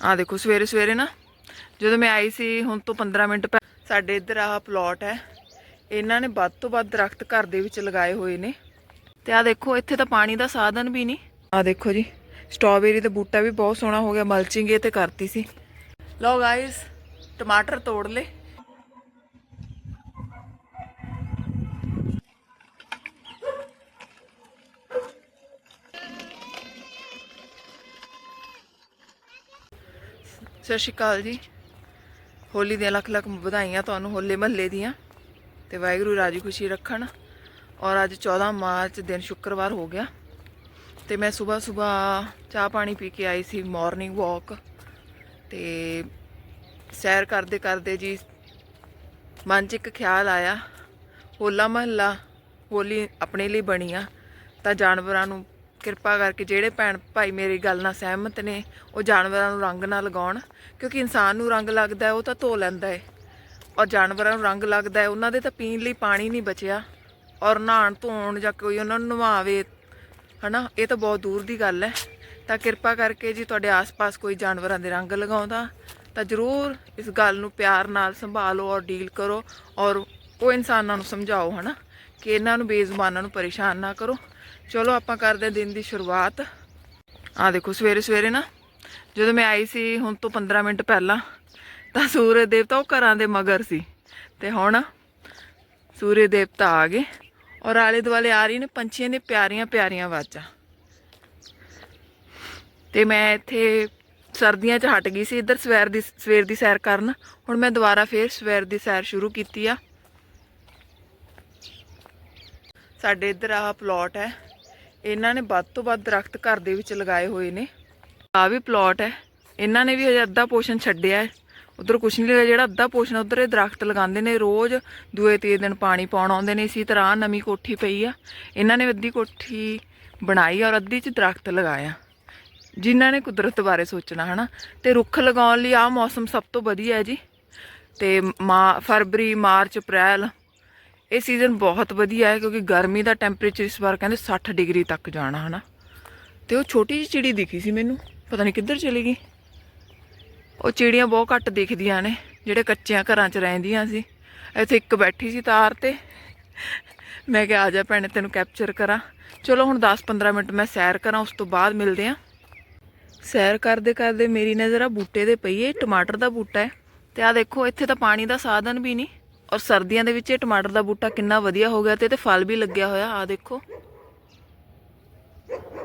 ਆ ਦੇਖੋ, ਸਵੇਰੇ ਸਵੇਰੇ ਨਾ ਜਦੋਂ ਮੈਂ ਆਈ ਸੀ, ਹੁਣ ਤੋਂ 15 ਮਿੰਟ ਪਹਿਲਾਂ ਸਾਡੇ ਇੱਧਰ ਆਹ ਪਲਾਟ ਹੈ। ਇਹਨਾਂ ਨੇ ਵੱਧ ਤੋਂ ਵੱਧ ਦਰਖਤ ਘਰ ਦੇ ਵਿੱਚ ਲਗਾਏ ਹੋਏ ਨੇ। ਤੇ ਆ ਦੇਖੋ, ਇੱਥੇ ਤਾਂ ਪਾਣੀ ਦਾ ਸਾਧਨ ਵੀ ਨਹੀਂ। ਆ ਦੇਖੋ ਜੀ ਸਟ੍ਰਾਬੇਰੀ ਦਾ ਬੂਟਾ ਵੀ ਬਹੁਤ ਸੋਹਣਾ ਹੋ ਗਿਆ ਮਲਚਿੰਗ ਇਹ ਤੇ ਕਰਤੀ ਸੀ। ਲਓ ਗਾਇਸ ਟਮਾਟਰ ਤੋੜ ਲੇ ਸਤਿ ਸ਼੍ਰੀ ਅਕਾਲ ਜੀ। ਹੋਲੀ ਦੀਆਂ ਲੱਖ ਲੱਖ ਵਧਾਈਆਂ ਤੁਹਾਨੂੰ ਹੋਲੇ ਮਹੱਲੇ ਦੀਆਂ ਤੇ ਵਾਹਿਗੁਰੂ ਰਾਜੀ ਖੁਸ਼ੀ ਰੱਖਣ। ਔਰ ਅੱਜ 14 ਮਾਰਚ ਦਿਨ ਸ਼ੁੱਕਰਵਾਰ ਹੋ ਗਿਆ ਤੇ ਮੈਂ ਸਵੇਰ ਸਵੇਰ ਚਾਹ ਪਾਣੀ ਪੀ ਕੇ ਆਈ ਸੀ ਮਾਰਨਿੰਗ ਵਾਕ ਤੇ ਸੈਰ ਕਰਦੇ ਕਰਦੇ ਜੀ ਮਨ 'ਚ ਇੱਕ ਖਿਆਲ ਆਇਆ, ਹੋਲਾ ਮਹੱਲਾ ਹੋਲੀ ਆਪਣੇ ਲਈ ਬਣੀ ਆ ਤਾਂ ਜਾਨਵਰਾਂ ਨੂੰ ਕਿਰਪਾ ਕਰਕੇ ਜਿਹੜੇ ਭੈਣ ਭਾਈ ਮੇਰੀ ਗੱਲ ਨਾਲ ਸਹਿਮਤ ਨੇ, ਉਹ ਜਾਨਵਰਾਂ ਨੂੰ ਰੰਗ ਨਾ ਲਗਾਉਣ, ਕਿਉਂਕਿ ਇਨਸਾਨ ਨੂੰ ਰੰਗ ਲੱਗਦਾ ਉਹ ਤਾਂ ਧੋ ਲੈਂਦਾ ਹੈ। ਔਰ ਜਾਨਵਰਾਂ ਨੂੰ ਰੰਗ ਲੱਗਦਾ ਹੈ, ਉਹਨਾਂ ਦੇ ਤਾਂ ਪੀਣ ਲਈ ਪਾਣੀ ਨਹੀਂ ਬਚਿਆ। ਔਰ ਨਹਾਣ ਧੋਣ ਜਾਂ ਕੋਈ ਉਹਨਾਂ ਨੂੰ ਨਵਾਵੇ, ਹਨਾ, ਇਹ ਤਾਂ ਬਹੁਤ ਦੂਰ ਦੀ ਗੱਲ ਹੈ। ਤਾਂ ਕਿਰਪਾ ਕਰਕੇ ਜੀ ਤੁਹਾਡੇ ਆਸ-ਪਾਸ ਕੋਈ ਜਾਨਵਰਾਂ ਦੇ ਰੰਗ ਲਗਾਉਂਦਾ, ਤਾਂ ਜ਼ਰੂਰ ਇਸ ਗੱਲ ਨੂੰ ਪਿਆਰ ਨਾਲ ਸੰਭਾਲੋ ਔਰ ਡੀਲ ਕਰੋ। ਔਰ ਉਹ ਇਨਸਾਨਾਂ ਨੂੰ ਸਮਝਾਓ, ਹਨਾ, ਕਿ ਇਹਨਾਂ ਨੂੰ ਬੇਜ਼ੁਬਾਨਾਂ ਨੂੰ ਪਰੇਸ਼ਾਨ ਨਾ ਕਰੋ। ਚਲੋ ਆਪਾਂ ਕਰਦੇ ਹਾਂ ਦਿਨ ਦੀ ਸ਼ੁਰੂਆਤ। ਆ ਦੇਖੋ, ਸਵੇਰੇ ਸਵੇਰੇ ਨਾ ਜਦੋਂ ਮੈਂ ਆਈ ਸੀ ਹੁਣ ਤੋਂ 15 ਮਿੰਟ ਪਹਿਲਾਂ, ਤਾਂ ਸੂਰਜ ਦੇਵਤਾ ਉਹ ਘਰਾਂ ਦੇ ਮਗਰ ਸੀ। ਤੇ ਹੁਣ ਸੂਰਜ ਦੇਵਤਾ ਆ ਗਏ ਔਰ ਆਲੇ ਦੁਆਲੇ ਆ ਰਹੀ ਨੇ ਪੰਛੀਆਂ ਦੀਆਂ ਪਿਆਰੀਆਂ ਪਿਆਰੀਆਂ ਆਵਾਜ਼ਾਂ। ਤੇ ਮੈਂ ਇੱਥੇ ਸਰਦੀਆਂ 'ਚ ਹਟ ਗਈ ਸੀ, ਇੱਧਰ ਸਵੇਰ ਦੀ ਸਵੇਰ ਦੀ ਸੈਰ ਕਰਨ। ਹੁਣ ਮੈਂ ਦੁਬਾਰਾ ਫੇਰ ਸਵੇਰ ਦੀ ਸੈਰ ਸ਼ੁਰੂ ਕੀਤੀ ਆ। ਸਾਡੇ ਇੱਧਰ ਆਹ ਪਲਾਟ ਹੈ। ਇਹਨਾਂ ਨੇ ਵੱਧ ਤੋਂ ਵੱਧ ਦਰਖਤ ਘਰ ਦੇ ਵਿੱਚ ਲਗਾਏ ਹੋਏ ਨੇ। ਆ ਵੀ ਪਲਾਟ ਹੈ। ਇਹਨਾਂ ਨੇ ਵੀ ਹਜੇ ਅੱਧਾ ਪੋਸ਼ਨ ਛੱਡਿਆ ਹੈ। ਉਧਰ ਕੁਛ ਨਹੀਂ ਲੱਗਾ ਜਿਹੜਾ ਅੱਧਾ ਪੋਸ਼ਨ ਉਧਰ ਇਹ ਦਰਖਤ ਲਗਾਉਂਦੇ ਨੇ ਰੋਜ਼। ਦੂਏ ਤੀਏ ਦਿਨ ਪਾਣੀ ਪਾਉਣ ਆਉਂਦੇ ਨੇ, ਇਸੇ ਤਰ੍ਹਾਂ ਨਵੀਂ ਕੋਠੀ ਪਈ ਆ। ਇਹਨਾਂ ਨੇ ਅੱਧੀ ਕੋਠੀ ਬਣਾਈ ਔਰ ਅੱਧੀ 'ਚ ਦਰਖਤ ਲਗਾਇਆ। ਜਿਨ੍ਹਾਂ ਨੇ ਕੁਦਰਤ ਬਾਰੇ ਸੋਚਣਾ, ਹਨਾ? ਤੇ ਰੁੱਖ ਲਗਾਉਣ ਲਈ ਆਹ ਮੌਸਮ ਸਭ ਤੋਂ ਵਧੀਆ ਹੈ ਜੀ। ਤੇ ਮਾ ਫਰਵਰੀ, ਮਾਰਚ, ਅਪ੍ਰੈਲ ਇਹ ਸੀਜ਼ਨ ਬਹੁਤ ਵਧੀਆ ਹੈ ਕਿਉਂਕਿ ਗਰਮੀ ਦਾ ਟੈਂਪਰੇਚਰ ਇਸ ਵਾਰ ਕਹਿੰਦੇ 60 ਡਿਗਰੀ ਤੱਕ ਜਾਣਾ, ਹਨਾ? ਤੇ ਉਹ ਛੋਟੀ ਜਿਹੀ ਚਿੜੀ ਦਿਖੀ ਸੀ ਮੈਨੂੰ, ਪਤਾ ਨਹੀਂ ਕਿੱਧਰ ਚਲੀ ਗਈ। ਉਹ ਚਿੜੀਆਂ ਬਹੁਤ ਘੱਟ ਦਿਖਦੀਆਂ ਨੇ, ਜਿਹੜੇ ਕੱਚਿਆਂ ਘਰਾਂ 'ਚ ਰਹਿੰਦੀਆਂ ਸੀ। ਇੱਥੇ ਇੱਕ ਬੈਠੀ ਸੀ ਤਾਰ ਤੇ। ਮੈਂ ਕਿਹਾ, ਆ ਜਾ ਭੈਣੇ, ਤੈਨੂੰ ਕੈਪਚਰ ਕਰਾਂ। ਚਲੋ ਹੁਣ 10-15 ਮਿੰਟ ਮੈਂ ਸੈਰ ਕਰਾਂ, ਉਸ ਤੋਂ ਬਾਅਦ ਮਿਲਦੇ ਆਂ। ਸੈਰ ਕਰਦੇ ਕਰਦੇ ਮੇਰੀ ਨਜ਼ਰ ਆ ਬੂਟੇ ਦੇ ਪਈ ਏ ਟਮਾਟਰ ਦਾ ਬੂਟਾ ਹੈ। ਤੇ ਆ ਦੇਖੋ, ਇੱਥੇ ਤਾਂ ਪਾਣੀ ਦਾ ਸਾਧਨ ਵੀ ਨਹੀਂ ਔਰ ਸਰਦੀਆਂ ਦੇ ਵਿੱਚ ਇਹ ਟਮਾਟਰ ਦਾ ਬੂਟਾ ਕਿੰਨਾ ਵਧੀਆ ਹੋ ਗਿਆ ਤੇ ਤੇ ਫਲ ਵੀ ਲੱਗਿਆ ਹੋਇਆ ਆ ਦੇਖੋ।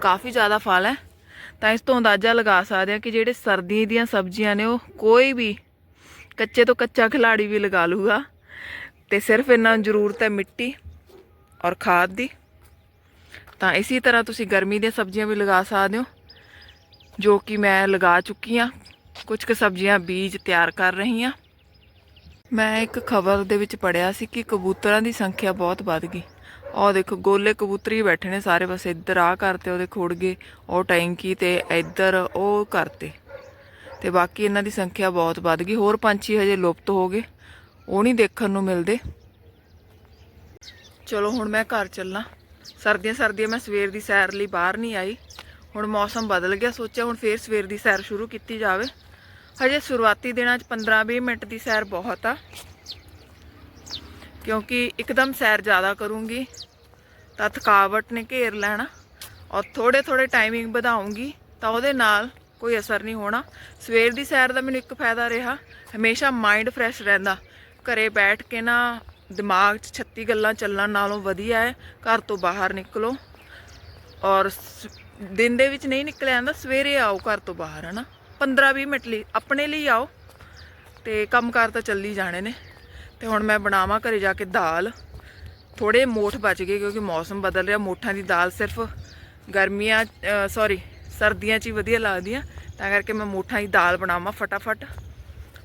ਕਾਫੀ ਜ਼ਿਆਦਾ ਫਲ ਹੈ। ਤਾਂ ਇਸ ਤੋਂ ਅੰਦਾਜ਼ਾ ਲਗਾ ਸਕਦੇ ਆ ਕਿ ਜਿਹੜੇ ਸਰਦੀ ਦੀਆਂ ਸਬਜ਼ੀਆਂ ਨੇ ਉਹ ਕੋਈ ਵੀ ਕੱਚੇ ਤੋਂ ਕੱਚਾ ਖਿਲਾੜੀ ਵੀ ਲਗਾ ਲੂਗਾ। ਤੇ ਸਿਰਫ ਇਹਨਾਂ ਨੂੰ ਜ਼ਰੂਰਤ ਹੈ ਮਿੱਟੀ ਔਰ ਖਾਦ ਦੀ। ਤਾਂ ਇਸੇ ਤਰ੍ਹਾਂ ਤੁਸੀਂ ਗਰਮੀ ਦੀਆਂ ਸਬਜ਼ੀਆਂ ਵੀ ਲਗਾ ਸਕਦੇ ਹੋ, ਜੋ ਕਿ ਮੈਂ ਲਗਾ ਚੁੱਕੀ ਆ ਕੁਝ ਕੁ ਸਬਜ਼ੀਆਂ ਬੀਜ ਤਿਆਰ ਕਰ ਰਹੀ ਆ ਮੈਂ ਇੱਕ ਖਬਰ ਦੇ ਵਿੱਚ ਪੜਿਆ ਸੀ ਕਿ ਕਬੂਤਰਾਂ ਦੀ ਸੰਖਿਆ ਬਹੁਤ ਵੱਧ ਗਈ। ਉਹ ਦੇਖੋ, ਗੋਲੇ ਕਬੂਤਰੀ ਬੈਠੇ ਨੇ ਸਾਰੇ ਬਸ ਇੱਧਰ ਆ ਕਰਤੇ, ਉਹਦੇ ਖੁੜ ਗਏ, ਉਹ ਟੈਂਕੀ ਤੇ ਇੱਧਰ ਉਹ ਕਰਤੇ। ਤੇ ਬਾਕੀ ਇਹਨਾਂ ਦੀ ਸੰਖਿਆ ਬਹੁਤ ਵੱਧ ਗਈ। ਹੋਰ ਪੰਛੀ ਹਜੇ ਲੁਪਤ ਹੋ ਗਏ। ਉਹ ਨਹੀਂ ਦੇਖਣ ਨੂੰ ਮਿਲਦੇ। ਚਲੋ, ਹੁਣ ਮੈਂ ਘਰ ਚੱਲਾਂ ਸਰਦੀਆਂ ਸਰਦੀਆਂ ਮੈਂ ਸਵੇਰ ਦੀ ਸੈਰ ਲਈ ਬਾਹਰ ਨਹੀਂ ਆਈ। ਹੁਣ ਮੌਸਮ ਬਦਲ ਗਿਆ। ਸੋਚਿਆ ਹੁਣ ਫੇਰ ਸਵੇਰ ਦੀ ਸੈਰ ਸ਼ੁਰੂ ਕੀਤੀ ਜਾਵੇ। ਹਜੇ ਸ਼ੁਰੂਆਤੀ ਦਿਨਾਂ 'ਚ 15-20 ਮਿੰਟ ਦੀ ਸੈਰ ਬਹੁਤ ਆ। ਕਿਉਂਕਿ ਇੱਕਦਮ ਸੈਰ ਜ਼ਿਆਦਾ ਕਰੂੰਗੀ, ਤਾਂ ਥਕਾਵਟ ਨੇ ਘੇਰ ਲੈਣਾ। ਔਰ ਥੋੜੇ ਥੋੜੇ ਟਾਈਮਿੰਗ ਵਧਾਉਂਗੀ, ਤਾਂ ਉਹਦੇ ਨਾਲ ਕੋਈ ਅਸਰ ਨਹੀਂ ਹੋਣਾ। ਸਵੇਰ ਦੀ ਸੈਰ ਦਾ ਮੈਨੂੰ ਇੱਕ ਫਾਇਦਾ ਰਿਹਾ, ਹਮੇਸ਼ਾ ਮਾਈਂਡ ਫਰੈਸ਼ ਰਹਿੰਦਾ। ਘਰੇ ਬੈਠ ਕੇ ਨਾ ਦਿਮਾਗ 'ਚ 36 ਗੱਲਾਂ ਚੱਲਣ ਨਾਲੋਂ ਵਧੀਆ ਹੈ, ਘਰ ਤੋਂ ਬਾਹਰ ਨਿਕਲੋ। ਔਰ ਦਿਨ ਦੇ ਵਿੱਚ ਨਹੀਂ ਨਿਕਲਿਆ ਜਾਂਦਾ, ਸਵੇਰੇ ਆਓ ਘਰ ਤੋਂ ਬਾਹਰ, ਹਨਾ? 15-20 ਮਿੰਟ ਲਈ, ਆਪਣੇ ਲਈ ਆਓ। ਤੇ ਕੰਮਕਾਰ ਤਾਂ ਚੱਲੀ ਜਾਣੇ ਨੇ। ਤੇ ਹੁਣ ਮੈਂ ਬਣਾਵਾਂ ਘਰੇ ਜਾ ਕੇ ਦਾਲ। ਥੋੜੇ ਮੋਠ ਬਚ ਗਏ ਕਿਉਂਕਿ ਮੌਸਮ ਬਦਲ ਰਿਹਾ। ਮੋਠਾਂ ਦੀ ਦਾਲ ਸਿਰਫ ਗਰਮੀਆਂ ਸੌਰੀ ਸਰਦੀਆਂ 'ਚ ਹੀ ਵਧੀਆ ਲੱਗਦੀ ਆ ਤਾਂ ਕਰਕੇ ਮੈਂ ਮੋਠਾਂ ਦੀ ਦਾਲ ਬਣਾਵਾਂ ਫਟਾਫਟ।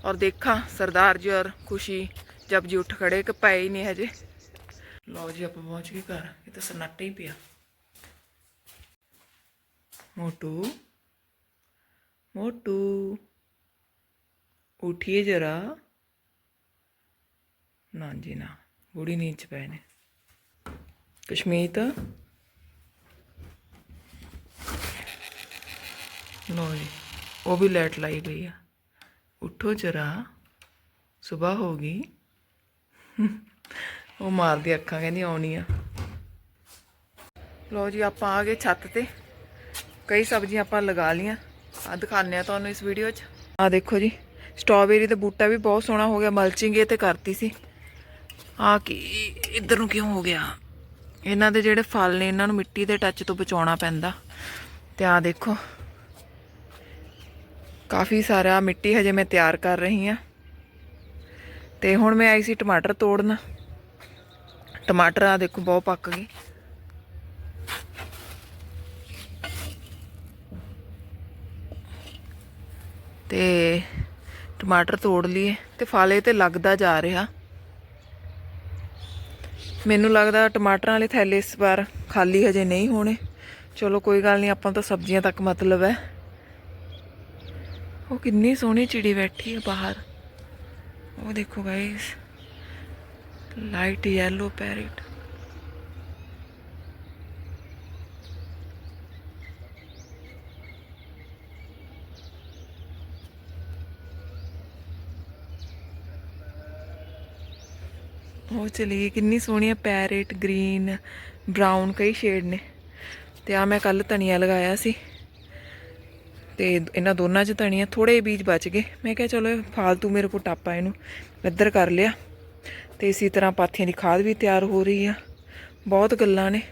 ਔਰ ਦੇਖਾਂ ਸਰਦਾਰ ਜੀ ਔਰ ਖੁਸ਼ੀ ਜਬ ਜੀ ਉੱਠ ਖੜੇ ਕਿ ਪਏ ਹੀ ਨਹੀਂ ਹਜੇ। ਲਓ ਜੀ, ਆਪਾਂ ਪਹੁੰਚ ਗਏ ਘਰ। ਇਹ ਤਾਂ ਸਨਾਟਾ ਹੀ ਪਿਆ। ਮੋਟੂ। ਮੋਟੂ। ਉਠੀਏ ਜਰਾ। ਨਾ ਜੀ ਨਾ, ਬੁੜੀ ਨੀਂਦ ਚ ਪਏ ਨੇ। ਕਸ਼ਮੀਤ। ਲੋ ਜੀ, ਉਹ ਵੀ ਲਾਈਟ ਲਾਈ ਪਈ ਆ। ਉੱਠੋ ਜਰਾ ਸਵੇਰ ਹੋ ਗਈ। ਉਹ ਮਾਰਦੀ ਅੱਖਾਂ, ਕਹਿੰਦੀ ਆਉਣੀ ਆ। ਲੋ ਜੀ, ਆਪਾਂ ਆ ਗਏ ਛੱਤ ਤੇ। ਕਈ ਸਬਜ਼ੀਆਂ ਆਪਾਂ ਲਗਾ ਲੀਆਂ ਆ ਦਿਖਾਉਂਦੇ ਆ ਤੁਹਾਨੂੰ ਇਸ ਵੀਡੀਓ 'ਚ। ਆ ਦੇਖੋ ਜੀ ਸਟ੍ਰਾਬੇਰੀ ਦਾ ਬੂਟਾ ਵੀ ਬਹੁਤ ਸੋਹਣਾ ਹੋ ਗਿਆ ਮਲਚਿੰਗ ਇਹ ਤੇ ਕਰਤੀ ਸੀ। ਆ ਕੀ, ਇੱਧਰ ਨੂੰ ਕਿਉਂ ਹੋ ਗਿਆ? ਇਹਨਾਂ ਦੇ ਜਿਹੜੇ ਫਲ ਨੇ, ਇਹਨਾਂ ਨੂੰ ਮਿੱਟੀ ਦੇ ਟੱਚ ਤੋਂ ਬਚਾਉਣਾ ਪੈਂਦਾ। ਤੇ ਆ ਦੇਖੋ, ਕਾਫੀ ਸਾਰਾ ਮਿੱਟੀ ਹਜੇ ਮੈਂ ਤਿਆਰ ਕਰ ਰਹੀ ਆ ਤੇ ਹੁਣ ਮੈਂ ਆਈ ਸੀ ਟਮਾਟਰ ਤੋੜਨ। ਟਮਾਟਰ ਆ ਦੇਖੋ, ਬਹੁਤ ਪੱਕ ਗਏ। ਤੇ ਟਮਾਟਰ ਤੋੜ ਲਈਏ ਤੇ ਫਾਲੇ ਤੇ ਲੱਗਦਾ ਜਾ ਰਿਹਾ। ਮੈਨੂੰ ਲੱਗਦਾ ਟਮਾਟਰਾਂ ਵਾਲੇ ਥੈਲੇ ਇਸ ਵਾਰ ਖਾਲੀ ਹਜੇ ਨਹੀਂ ਹੋਣੇ। ਚਲੋ ਕੋਈ ਗੱਲ ਨਹੀਂ, ਆਪਾਂ ਤਾਂ ਸਬਜ਼ੀਆਂ ਤੱਕ ਮਤਲਬ ਹੈ। ਉਹ ਕਿੰਨੀ ਸੋਹਣੀ ਚਿੜੀ ਬੈਠੀ ਹੈ ਬਾਹਰ। ਉਹ ਦੇਖੋ ਗਾਇਸ ਲਾਈਟ ਯੈਲੋ ਪੈਰਟ ਉਹ ਚਲੀ ਗਈ, ਕਿੰਨੀ ਸੋਹਣੀ ਹੈ ਪੈਰਟ ਗ੍ਰੀਨ ਬ੍ਰਾਊਨ ਕਈ ਸ਼ੇਡ ਨੇ। ਤੇ ਆ ਮੈਂ ਕੱਲ ਧਨੀਆ ਲਗਾਇਆ ਸੀ। ਤੇ ਇਹਨਾਂ ਦੋਨਾਂ 'ਚ ਧਨੀਆ ਥੋੜੇ ਬੀਜ ਬਚ ਗਏ। ਮੈਂ ਕਿਹਾ ਚਲੋ ਇਹ ਫਾਲਤੂ ਮੇਰੇ ਕੋਲ ਟਾਪਾ ਇਹਨੂੰ ਇੱਧਰ ਕਰ ਲਿਆ। ਤੇ ਇਸੇ ਤਰ੍ਹਾਂ ਪਾਥੀਆਂ ਦੀ ਖਾਦ ਵੀ ਤਿਆਰ ਹੋ ਰਹੀ ਆ। ਬਹੁਤ ਗੱਲਾਂ ਨੇ।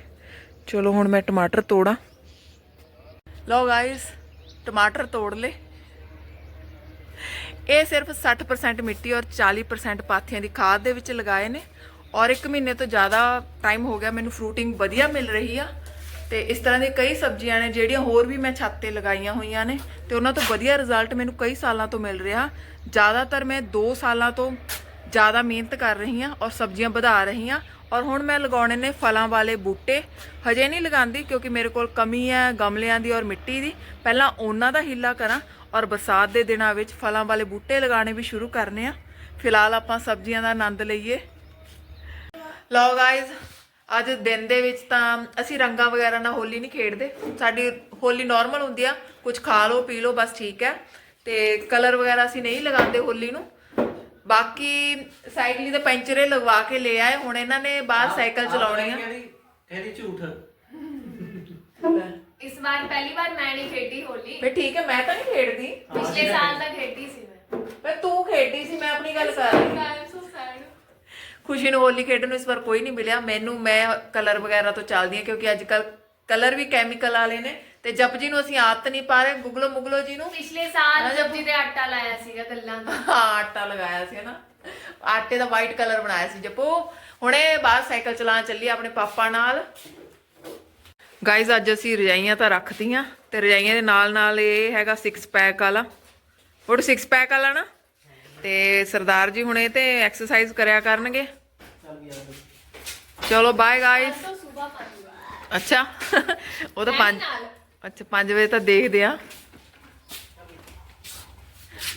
ਚਲੋ ਹੁਣ ਮੈਂ ਟਮਾਟਰ ਤੋੜਾਂ। ਲਓ ਗਾਇਸ ਟਮਾਟਰ ਤੋੜ ਲੇ ਇਹ ਸਿਰਫ 60% ਮਿੱਟੀ ਔਰ 40% ਪਾਥੀਆਂ ਦੀ ਖਾਦ ਦੇ ਵਿੱਚ ਲਗਾਏ ਨੇ ਔਰ 1 ਮਹੀਨੇ ਤੋਂ ਜ਼ਿਆਦਾ ਟਾਈਮ ਹੋ ਗਿਆ ਮੈਨੂੰ ਫਰੂਟਿੰਗ ਵਧੀਆ ਮਿਲ ਰਹੀ ਆ ਤੇ ਇਸ ਤਰ੍ਹਾਂ ਦੀ ਕਈ ਸਬਜ਼ੀਆਂ ਨੇ ਜਿਹੜੀਆਂ ਹੋਰ ਵੀ ਮੈਂ ਛੱਤ ਤੇ ਲਗਾਈਆਂ ਹੋਈਆਂ ਨੇ ਤੇ ਉਹਨਾਂ ਤੋਂ ਵਧੀਆ ਰਿਜ਼ਲਟ ਮੈਨੂੰ ਕਈ ਸਾਲਾਂ ਤੋਂ ਮਿਲ ਰਿਹਾ। ਜ਼ਿਆਦਾਤਰ ਮੈਂ 2 ਸਾਲਾਂ ਤੋਂ ਜ਼ਿਆਦਾ ਮਿਹਨਤ ਕਰ ਰਹੀ ਹਾਂ ਔਰ ਸਬਜ਼ੀਆਂ ਵਧਾ ਰਹੀ ਹਾਂ ਔਰ ਹੁਣ ਮੈਂ ਲਗਾਉਣੇ ਨੇ ਫਲਾਂ ਵਾਲੇ ਬੂਟੇ। ਹਜੇ ਨਹੀਂ ਲਗਾਉਂਦੀ ਕਿਉਂਕਿ ਮੇਰੇ ਕੋਲ ਕਮੀ ਹੈ ਗਮਲਿਆਂ ਦੀ ਔਰ ਮਿੱਟੀ ਦੀ। ਪਹਿਲਾਂ ਉਹਨਾਂ ਦਾ ਹੀਲਾ ਕਰਾਂ ਔਰ ਬਰਸਾਤ ਦੇ ਦਿਨਾਂ ਵਿੱਚ ਫਲਾਂ ਵਾਲੇ ਬੂਟੇ ਲਗਾਉਣੇ ਵੀ ਸ਼ੁਰੂ ਕਰਨੇ ਆ। ਫਿਲਹਾਲ ਆਪਾਂ ਸਬਜ਼ੀਆਂ ਦਾ ਆਨੰਦ ਲਈਏ। ਲਓ ਗਾਇਜ਼ ਅੱਜ ਦਿਨ ਦੇ ਵਿੱਚ ਤਾਂ ਅਸੀਂ ਰੰਗਾਂ ਵਗੈਰਾ ਨਾਲ ਹੋਲੀ ਨਹੀਂ ਖੇਡਦੇ। ਸਾਡੀ ਹੋਲੀ ਨਾਰਮਲ ਹੁੰਦੀ ਆ। ਕੁਝ ਖਾ ਲਓ ਪੀ ਲਓ ਬਸ ਠੀਕ ਹੈ। ਤੇ ਕਲਰ ਵਗੈਰਾ ਅਸੀਂ ਨਹੀਂ ਲਗਾਉਂਦੇ ਹੋਲੀ ਨੂੰ। ਬਾਕੀ ਸਾਈਕਲ ਦੇ ਪੈਂਚਰੇ ਲਗਵਾ ਕੇ ਲੈ ਆਏ। ਹੁਣ ਇਹਨਾਂ ਨੇ ਬਾਹਰ ਸਾਈਕਲ ਚਲਾਉਣੀ ਆ। ਕਹਿੰਦੀ ਝੂਠ? ਇਸ ਵਾਰ ਪਹਿਲੀ ਵਾਰ ਮੈਂ ਨਹੀਂ ਖੇਡੀ ਹੋਲੀ। ਫੇ ਠੀਕ ਹੈ ਮੈਂ ਤਾਂ ਨਹੀਂ ਖੇਡਦੀ। ਪਿਛਲੇ ਸਾਲ ਤਾਂ ਖੇਡੀ ਸੀ ਮੈਂ। ਪਰ ਤੂੰ ਖੇਡੀ ਸੀ ਮੈਂ ਆਪਣੀ ਗੱਲ ਕਰ ਰਹੀ ਖੁਸ਼ੀ ਨੂੰ ਹੋਲੀ ਖੇਡਣ ਨੂੰ ਇਸ ਵਾਰ ਕੋਈ ਨਹੀਂ ਮਿਲਿਆ। ਮੈਨੂੰ ਮੈਂ ਕਲਰ ਵਗੈਰਾ ਤੋਂ ਚੱਲਦੀ ਹਾਂ ਕਿਉਂਕਿ ਅੱਜ ਕੱਲ ਕਲਰ ਵੀ ਕੈਮੀਕਲ ਵਾਲੇ ਨੇ। ਤੇ ਜਪਜੀ ਨੂੰ ਅਸੀਂ ਆਦਤ ਨਹੀਂ ਪਾ ਰਹੇ ਗੁਗਲੋ ਮੁਗਲੋ ਜੀ ਨੂੰ। ਪਿਛਲੇ ਸਾਲ ਜਪਜੀ ਤੇ ਆਟਾ ਲਾਇਆ ਸੀਗਾ ਗੱਲਾਂ ਦਾ। ਆਟਾ ਲਗਾਇਆ ਸੀ ਨਾ ਆਟੇ ਦਾ ਵਾਈਟ ਕਲਰ ਬਣਾਇਆ ਸੀ ਜਪੋ। ਹੁਣੇ ਬਾਹਰ ਸਾਈਕਲ ਚਲਾਣ ਚੱਲੀ ਆਪਣੇ ਪਾਪਾ ਨਾਲ। ਗਾਇਜ਼ ਅੱਜ ਅਸੀਂ ਰਜਾਈਆਂ ਤਾਂ ਰੱਖਦੀਆਂ ਤੇ ਰਜਾਈਆਂ ਦੇ ਨਾਲ ਨਾਲ ਇਹ ਹੈਗਾ ਸਿਕਸ ਪੈਕ ਵਾਲਾ। ਉਹ ਸਿਕਸ ਪੈਕ ਵਾਲਾ ਨਾ? ਤੇ ਸਰਦਾਰ ਜੀ ਹੁਣੇ ਤੇ ਐਕਸਰਸਾਈਜ਼ ਕਰਿਆ ਕਰਨਗੇ। ਚਲੋ ਬਾਏ ਗਾਇਜ਼ ਅੱਛਾ, ਉਹ ਤਾਂ ਪੰਜ ਅੱਛਾ, ਪੰਜ ਵਜੇ ਤਾਂ ਦੇਖਦੇ ਆ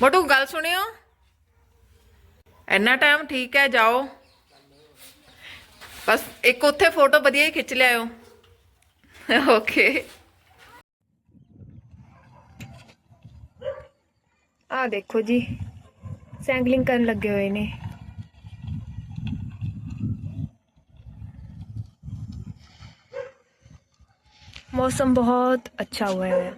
ਮਟੂ, ਗੱਲ ਸੁਣਿਓ। ਇੰਨਾ ਟਾਈਮ ਠੀਕ ਹੈ, ਜਾਓ। ਬਸ ਇੱਕ ਉੱਥੇ ਫੋਟੋ ਵਧੀਆ ਹੀ ਖਿੱਚ ਲਿਆਓ ਓਕੇ ਆ ਦੇਖੋ ਜੀ। ਸੈਂਗਲਿੰਗ ਕਰਨ ਲੱਗੇ ਹੋਏ ਨੇ। ਮੌਸਮ ਬਹੁਤ ਅੱਛਾ ਹੋਇਆ ਹੈ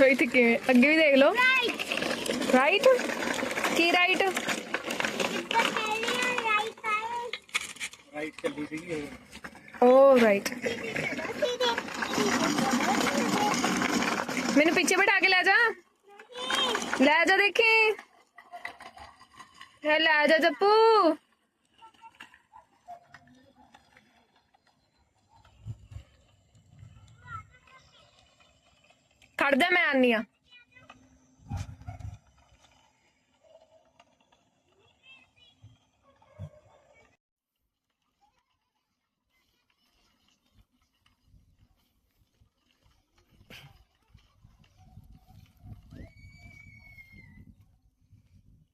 ਇੱਥੇ ਕਿਵੇਂ ਅੱਗੇ ਵੀ ਦੇਖ ਲਓ ਰਾਈਟ ਕੀ ਰਾਈਟ ਰਾਈਟ ਚੱਲੀ ਸੀਗੀ ਓ ਰਾਈਟ ਮੈਨੂੰ ਪਿੱਛੇ ਬਿਠਾ ਕੇ ਲੈ ਜਾ ਲੈ ਜਾ ਦੇਖੀ ਹੈ ਲੈ ਜਾ ਜੱਪੂ ਖੜ ਮੈਂ ਆਨੀ ਆ।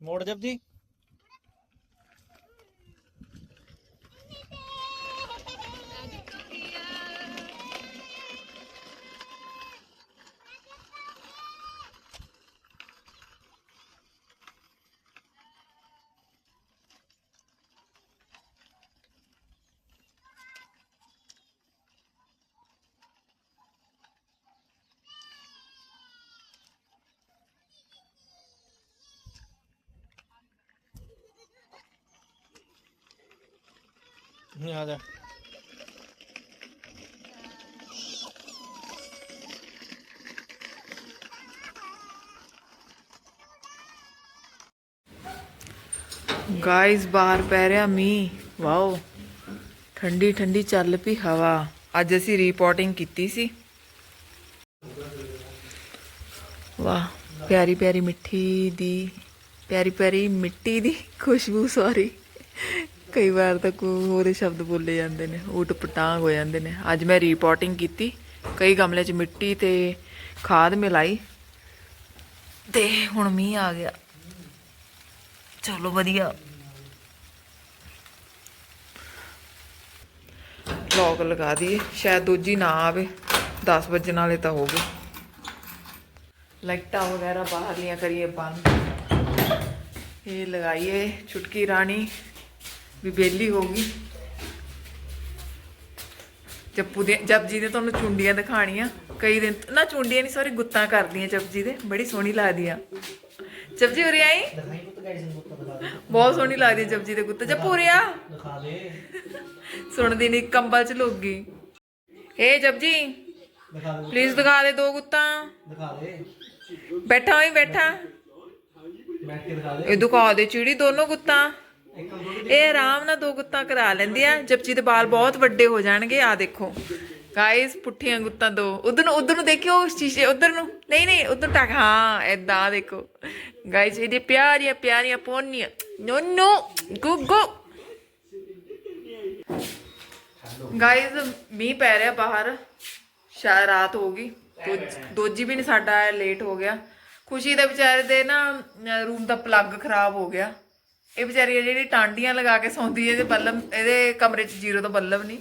ਮੋੜ ਜਪਜੀ ਆ ਜਾ ਗਾਇਸ ਬਾਹਰ ਪੈ ਰਿਹਾ ਮੀਂਹ। ਵਾਓ ਠੰਡੀ ਠੰਡੀ ਚੱਲ ਪਈ ਹਵਾ। ਅੱਜ ਅਸੀਂ ਰਿਪੋਰਟਿੰਗ ਕੀਤੀ ਸੀ। ਵਾਹ, ਪਿਆਰੀ ਪਿਆਰੀ ਮਿੱਠੀ ਦੀ ਪਿਆਰੀ ਪਿਆਰੀ ਮਿੱਟੀ ਦੀ ਖੁਸ਼ਬੂ ਸੌਰੀ ਕਈ ਵਾਰ ਤਾਂ ਕੋਈ ਹੋਰ ਸ਼ਬਦ ਬੋਲੇ ਜਾਂਦੇ ਨੇ ਊਟ ਪਟਾਂਗ ਹੋ ਜਾਂਦੇ ਨੇ। ਅੱਜ ਮੈਂ ਰਿਪੋਰਟਿੰਗ ਕੀਤੀ, ਕਈ ਗਮਲੇ 'ਚ ਮਿੱਟੀ ਤੇ ਖਾਦ ਮਿਲਾਈ ਤੇ ਹੁਣ ਮੀਂਹ ਆ ਗਿਆ। ਚਲੋ ਵਧੀਆ। ਲੌਕ ਲਗਾ ਦਈਏ, ਸ਼ਾਇਦ ਦੂਜੀ ਨਾ ਆਵੇ 10 ਵਜੇ ਨਾਲੇ ਤਾਂ ਹੋ ਗਏ। ਲਾਈਟਾਂ ਵਗੈਰਾ ਬਾਹਰਲੀਆਂ ਕਰੀਏ ਬੰਦ। ਇਹ ਲਗਾਈਏ ਚੁਟਕੀ ਰਾਣੀ। ਵੀ ਬੇਲੀ ਹੋ ਗਈ। ਜੱਪੂ ਦੇ ਜਪਜੀ ਦੇ ਤੁਹਾਨੂੰ ਚੁੰਡੀਆਂ ਦਿਖਾਣੀਆਂ ਕਈ ਦਿਨ ਨਾ, ਚੁੰਡੀਆਂ ਨਹੀਂ ਸੌਰੀ ਗੁੱਤਾਂ ਕਰਦੀਆਂ ਜਪਜੀ ਦੇ। ਬੜੀ ਸੋਹਣੀ ਲੱਗਦੀ ਆ ਜਪਜੀ ਉਰੇ ਆਈ? ਬਹੁਤ ਸੋਹਣੀ ਲੱਗਦੀ ਜਪਜੀ ਦੇ ਗੁੱਤ। ਜੱਪੂ ਉਰੇ ਆ। ਦਿਖਾ ਦੇ ਸੁਣਦੀ ਨਹੀਂ ਕੰਬਲ ਚ ਲੁੱਕ ਗਈ। ਏ ਜਪਜੀ ਦਿਖਾ ਦੇ ਪਲੀਜ਼ ਦਿਖਾ ਦੇ ਦੋ ਗੁੱਤਾਂ। ਦਿਖਾ ਦੇ ਬੈਠਾ ਹੋਈ, ਬੈਠਾ। ਬੈਠ ਕੇ ਦਿਖਾ ਦੇ ਇਹ ਦਿਖਾ ਦੇ ਚਿੜੀ, ਦੋਨੋਂ ਗੁੱਤਾਂ। ਇਹ ਆਰਾਮ ਨਾਲ ਦੋ ਗੁੱਤਾਂ ਕਰਾ ਲੈਂਦੀ ਆ। ਜਪਜੀ ਦੇ ਬਾਲ ਬਹੁਤ ਵੱਡੇ ਹੋ ਜਾਣਗੇ ਆ ਦੇਖੋ। ਗਾਇਸ ਪੁੱਠੀਆਂ ਗੁੱਤਾਂ ਦੋ। ਉਧਰ ਨੂੰ ਉਧਰ ਨੂੰ ਦੇਖਿਓ ਸ਼ੀਸ਼ੇ ਉਧਰ ਨੂੰ। ਨਹੀਂ ਨਹੀਂ, ਉਧਰ ਟਕ ਹਾਂ ਐਦਾਂ ਦੇਖੋ। ਗਾਇਸ ਇਹਦੇ ਪਿਆਰੀਆਂ ਪਿਆਰੀਆਂ ਪੋਨੀਆਂ। ਨੋ ਨੋ, ਗੁੱਗੂ ਗਾਇਸ ਮੀਂਹ ਪੈ ਰਿਹਾ ਬਾਹਰ। ਸ਼ਾਇਦ ਰਾਤ ਹੋ ਗਈ। ਦੋਜੀ ਵੀ ਨਹੀਂ ਸਾਡਾ ਲੇਟ ਹੋ ਗਿਆ। ਖੁਸ਼ੀ ਦੇ ਵਿਚਾਰੇ ਦੇ ਨਾ ਰੂਮ ਦਾ ਪਲੱਗ ਖਰਾਬ ਹੋ ਗਿਆ। ਇਹ ਵਿਚਾਰੀ ਆ ਜਿਹੜੀ ਟਾਂਡੀਆਂ ਲਗਾ ਕੇ ਸੌਂਦੀ ਹੈ, ਇਹਦੇ ਬੱਲਬ, ਇਹਦੇ ਕਮਰੇ 'ਚ ਜ਼ੀਰੋ ਤੋਂ ਬੱਲਬ ਨਹੀਂ।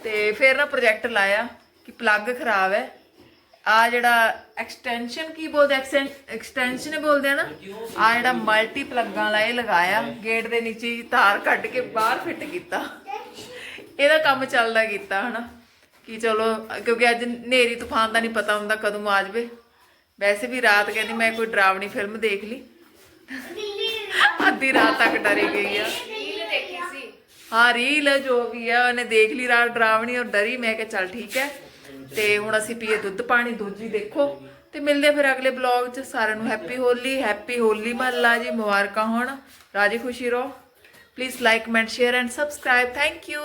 ਤੇ ਫਿਰ ਨਾ ਪ੍ਰੋਜੈਕਟ ਲਾਇਆ ਕਿ ਪਲੱਗ ਖਰਾਬ ਹੈ। ਆ ਜਿਹੜਾ ਐਕਸਟੈਂਸ਼ਨ ਕੀ ਬੋਲਦੇ ਐਕਸਟੈਂਸ਼ਨ ਬੋਲਦੇ ਆ ਨਾ? ਆ ਜਿਹੜਾ ਮਲਟੀ ਪਲੱਗਾਂ ਵਾਲਾ ਇਹ ਲਗਾਇਆ ਗੇਟ ਦੇ ਨੀਚੇ ਤਾਰ ਕੱਢ ਕੇ ਬਾਹਰ ਫਿੱਟ ਕੀਤਾ। ਇਹਦਾ ਕੰਮ ਚੱਲਦਾ ਕੀਤਾ, ਹਨਾ? ਕਿ ਚਲੋ, ਕਿਉਂਕਿ ਅੱਜ ਨੇਰੀ ਤੂਫਾਨ ਦਾ ਨਹੀਂ ਪਤਾ ਹੁੰਦਾ ਕਦੋਂ ਆ ਜਾਵੇ। ਵੈਸੇ ਵੀ ਰਾਤ ਕਹਿੰਦੀ ਮੈਂ ਕੋਈ ਡਰਾਵਣੀ ਫਿਲਮ ਦੇਖ ਲਈ। ਅੱਧੀ ਰਾਤ ਤੱਕ ਡਰੀ ਗਈ ਆ। ਰੀਲ ਦੇਖੀ ਸੀ ਹਾਂ ਰੀਲ ਜੋ ਵੀ ਆ, ਉਹਨੇ ਦੇਖ ਲਈ ਰਾਤ ਡਰਾਵਣੀ ਔਰ ਡਰੀ। ਮੈਂ ਕਿਹਾ, ਚੱਲ ਠੀਕ ਹੈ। ਤੇ ਹੁਣ ਅਸੀਂ ਪੀਏ ਦੁੱਧ ਪਾਣੀ, ਦੂਜੀ ਦੇਖੋ। ਤੇ ਮਿਲਦੇ ਫਿਰ ਅਗਲੇ ਬਲੌਗ 'ਚ। ਸਾਰਿਆਂ ਨੂੰ ਹੈਪੀ ਹੋਲੀ ਹੈਪੀ ਹੋਲੀ ਮਹੱਲਾ ਜੀ, ਮੁਬਾਰਕਾਂ ਹੋਣ। ਰਾਜੀ ਖੁਸ਼ੀ ਰਹੋ। Please like comment share and subscribe thank you